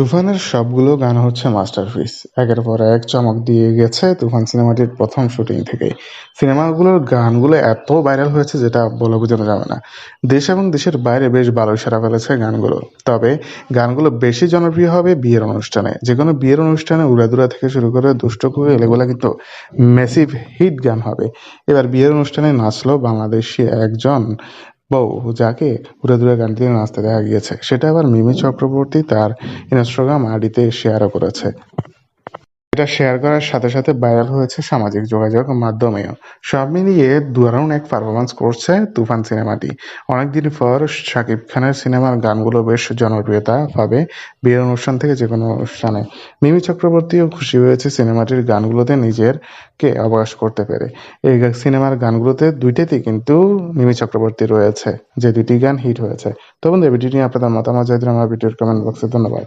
তুফানের সবগুলো গান হচ্ছে মাস্টারপিস। একের পর এক চমক দিয়ে গেছে তুফান সিনেমাটির প্রথম শুটিং থেকে সিনেমাগুলোর গানগুলো এত ভাইরাল হয়েছে যেটা বলে বোঝানো যাবে না। দেশ এবং দেশের বাইরে বেশ ভালো সাড়া ফেলেছে গানগুলো। তবে গানগুলো বেশি জনপ্রিয় হবে বিয়ের অনুষ্ঠানে। যে কোনো বিয়ের অনুষ্ঠানে উড়াদুরা থেকে শুরু করে দুষ্ট কোকিল এগুলো কিন্তু মেসিভ হিট গান হবে। এবার বিয়ের অনুষ্ঠানে নাচলো বাংলাদেশি একজন বউ যাকে ঘুরে গান দিয়ে নাচতে দেখা গিয়েছে। সেটা আবার মিমি চক্রবর্তী তার ইনস্টাগ্রাম আইডিতে শেয়ারও করেছে। এটা শেয়ার করার সাথে সাথে ভাইরাল হয়েছে সামাজিক যোগাযোগ মাধ্যমেও। সব মিলিয়ে দারুণ এক পারফরমেন্স করছে তুফান সিনেমাটি। অনেকদিন পর শাকিব খানের সিনেমার গানগুলো বেশ জনপ্রিয়তা পাবে বিয়ের অনুষ্ঠান থেকে যেকোনো অনুষ্ঠানে। মিমি চক্রবর্তীও খুশি হয়েছে সিনেমাটির গানগুলোতে নিজেরকে অবকাশ করতে পেরে। এই সিনেমার গানগুলোতে দুইটাতেই কিন্তু মিমি চক্রবর্তী রয়েছে, যে দুইটি গান হিট হয়েছে। তো বন্ধুরা ভিডিওটি নিয়ে আপনাদের মতামত দিন আমার ভিডিওর কমেন্ট বক্সে ধন্যবাদ।